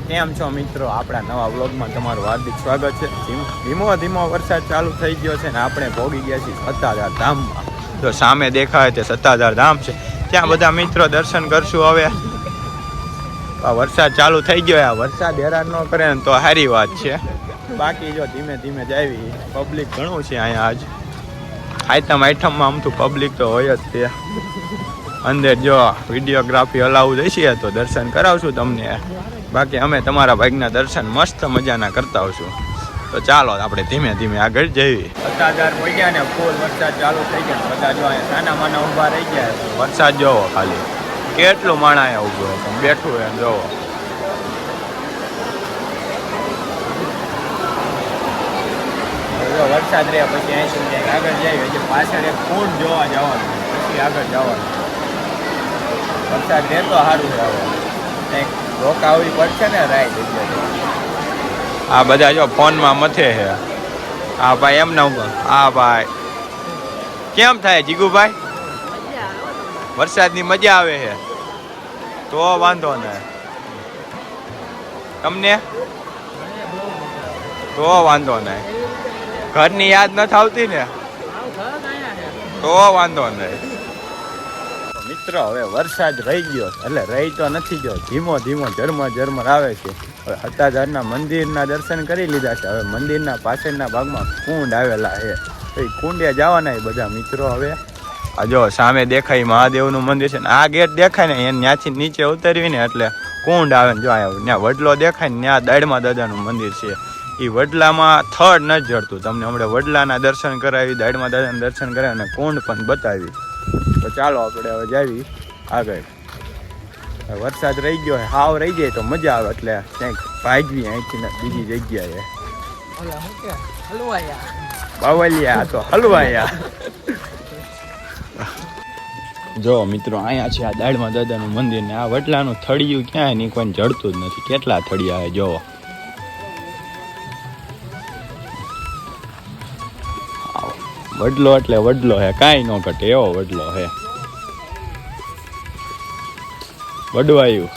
કેમ છો મિત્રો? આપણા નવા વ્લોગમાં તમારું હાર્દિક સ્વાગત છે. ધીમ- ધીમો વરસાદ ચાલુ થઈ ગયો છે ને આપણે ભોગી ગયા છીએ સત્તાધાર ધામમાં. તો સામે દેખાય તે સત્તાધાર ધામ છે. ત્યાં બધા મિત્રો દર્શન કરશું હવે. આ વરસાદ ચાલુ થઈ ગયો આ વરસાદ હેરાન ન કરે ને તો સારી વાત છે. બાકી જો ધીમે ધીમે જાવી પબ્લિક ઘણું છે અહીંયા આજ. આઈટમ, આઈટમમાં આમ તો પબ્લિક તો હોય જ તે. અંદર જો વિડીયોગ્રાફી અલાઉ જશે તો દર્શન કરાવશું તમને. બાકી અમે તમારા ભાગના દર્શન મસ્ત મજાના કરતા હોઈશું તો ચાલો આપણે ધીમે ધીમે આગળ જઈએ. સત્તાધાર પડી ને ફૂલ વરસાદ ચાલુ થઈ ગયા બધા જો અહીંયા નાના માના ઊભા રહી ગયા વરસાદ જોવો ખાલી. કેટલું માણા અહીંયા ઊભું બેઠું એમ જોવો. વરસાદ રહે પછી અહીં સુધી આગળ જઈએ. પછી પાછળ એક ફૂડ જોવા જવાનું પછી આગળ જવાનું વરસાદ રહેતો સારું જવાનું કંઈક રોકાવવી પડશે ને રાઈટ આ બધા જો ફોનમાં મથે છે. આ ભાઈ એમ ના આ ભાઈ. કેમ થાય જીગુભાઈ? વરસાદની મજા આવે છે. તો વાંધો ને. તમને? તો વાંધો નહીં ઘરની યાદ નથી આવતી ને? તો વાંધો નહીં મિત્ર હવે વરસાદ રહી ગયો એટલે રહી તો નથી ગયો. ધીમો ધીમો, ઝરમર ઝરમર આવે છે. હવે હતાધારના મંદિરના દર્શન કરી લીધા છે. હવે મંદિરના પાછળના ભાગમાં કુંડ આવેલા છે. તો એ કુંડે જવાના બધા મિત્રો હવે. આ જો સામે દેખાય મહાદેવનું મંદિર છે ને, આ ગેટ દેખાય ને, એને ત્યાંથી નીચે ઉતરવી ને એટલે કુંડ આવે ને જો ત્યાં વડલો દેખાય ને, ત્યાં દાડમાં દાદાનું મંદિર છે. એ વડલામાં થડ નથી જડતું. તમને હમણાં વડલાના દર્શન કરાવી દાડમાં દાદાના દર્શન કરાવી અને કુંડ પણ બતાવી. તો ચાલો આપણે હવે જાવી આગળ. વરસાદ રહી ગયો હોય હાવ રહી જાય તો મજા આવે એટલે ક્યાંક ભાગવી અહીંથી બીજી જગ્યાએ. બાવલિયા આ તો હલવાયા. જો મિત્રો અહીંયા છે આ દાડમાં દાદાનું મંદિર ને આ વડલાનું થળિયું ક્યાંય નહીં કોઈ જડતું જ નથી. કેટલા થળિયા જોવો વડલો એટલે વડલો હે, કાંઈ ન ઘટે, એવો વડલો હે. વડવાયું.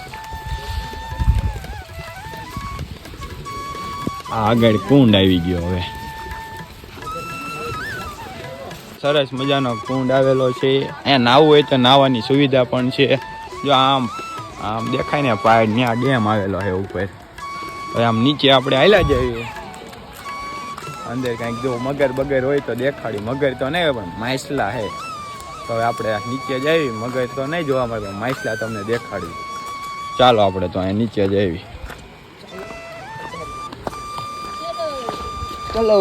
આગળ કુંડ આવી ગયો હવે. સરસ મજાનો કુંડ આવેલો છે. અહીંયા નાવું હોય તો નાવાની સુવિધા પણ છે. જો આમ આમ દેખાય ને, પાડ ત્યાં ડેમ આવેલો છે ઉપર. આમ નીચે આપણે હાલ્યા જઈએ. અંદર કાંઈક જો મગર બગર હોય તો દેખાડી. મગર તો નહીં પણ માછલા હે. તો હવે આપણે નીચે જઈએ મગર તો નહીં જોવા મળે, પણ માછલા તમને દેખાડી. ચાલો આપણે તો અહીંયા નીચે જઈએ ચલો.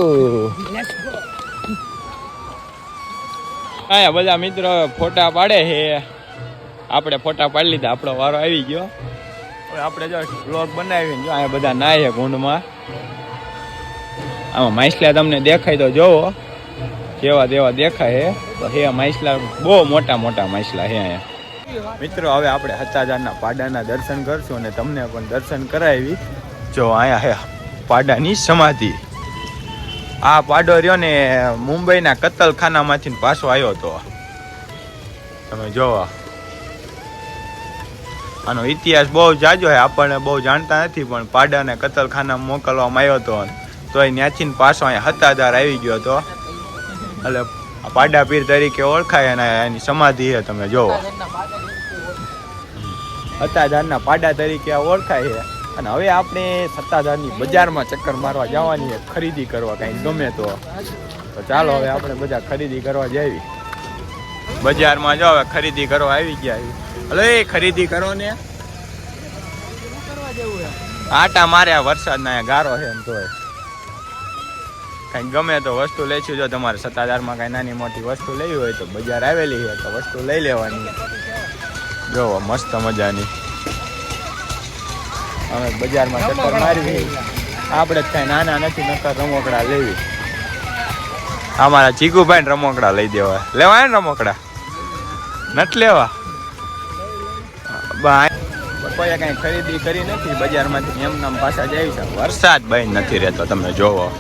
અહીંયા બધા મિત્રો ફોટા પાડે છે. આપણે ફોટા પાડી લીધા. આપણો વારો આવી ગયો. આપણે જો બ્લોગ બનાવીને જો અહીંયા બધા નાય છે કુંડમાં આમાં માછલા તમને દેખાય તો જોવો. જેવા તેવા દેખાય હે તો હે માછલા, બહુ મોટા મોટા માછલા હે અહીંયા. મિત્રો, હવે આપણે હચાજારના પાડાના દર્શન કરશું અને તમને પણ દર્શન કરાવી. જો અહીંયા હે પાડાની સમાધિ. આ પાડો રહ્યો ને મુંબઈના કતલખાનામાંથી પાછો આવ્યો હતો. તમે જોવા. આનો ઇતિહાસ બહુ જાજો છે. આપણને બહુ જાણતા નથી, પણ પાડાને કતલખાના મોકલવામાં આવ્યો હતો. તો એ ન્યાચીન પાછો અહીંયા હતાદાર આવી ગયો હતો. એટલે પાડા પીર તરીકે ઓળખાય અને એની સમાધિ છે તમે જોવો હતાદારના પાડા તરીકે ઓળખાય છે. અને હવે આપણે સત્તાધારની બજારમાં ચક્કર મારવા જવાની છે ખરીદી કરવા કાંઈ ગમે તો. તો ચાલો હવે આપણે બધા ખરીદી કરવા જઈએ બજારમાં જો હવે ખરીદી કરવા આવી ગયા હલો એ ખરીદી કરો ને. આટા માર્યા વરસાદના ગારો છે એમ તોય. કાંઈ ગમે તો વસ્તુ લેશું જો તમારે સત્તાધારમાં કાંઈ નાની મોટી વસ્તુ લેવી હોય તો બજાર આવેલી હોય તો વસ્તુ લઈ લેવાની. જો મસ્ત મજાની. અમે બજારમાં ચક્કર મારવી. આપણે જ કાંઈ નાના નથી નકર રમકડા લેવી. અમારા ચીકુભાઈ ને રમકડા લઈ દેવા. લેવાય ને રમકડા? નથી લેવા? બા કોઈ કાંઈ ખરીદી કરી નથી. બજારમાંથી એમ નામ પાછા જાય છે વરસાદ બંધ નથી રહેતો તમે જોવો.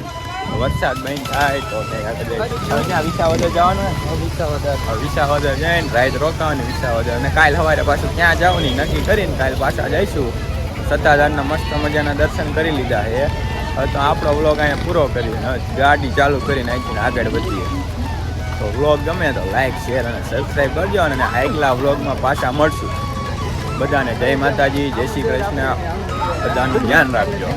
વરસાદ બંધ થાય તો ક્યાં વિસાવદર જવાનું હવે વિસાવદર જઈને રાઈડ રોકાવાની વિસાવદર. અને કાલ સવારે પાછું ક્યાં જવું નહીં નક્કી કરીને કાલ પાછા જઈશું. સત્તાધારના મસ્ત મજાના દર્શન કરી લીધા છે. તો આપણો વ્લોગ અહીંયા પૂરો કરીને ગાડી ચાલુ કરીને અહીંથી આગળ વધીએ. તો વ્લોગ ગમે તો લાઇક શેર અને સબસ્ક્રાઈબ કરજો અને આગલા વ્લોગમાં પાછા મળશું. બધાને જય માતાજી જય શ્રી કૃષ્ણ. બધાનું ધ્યાન રાખજો.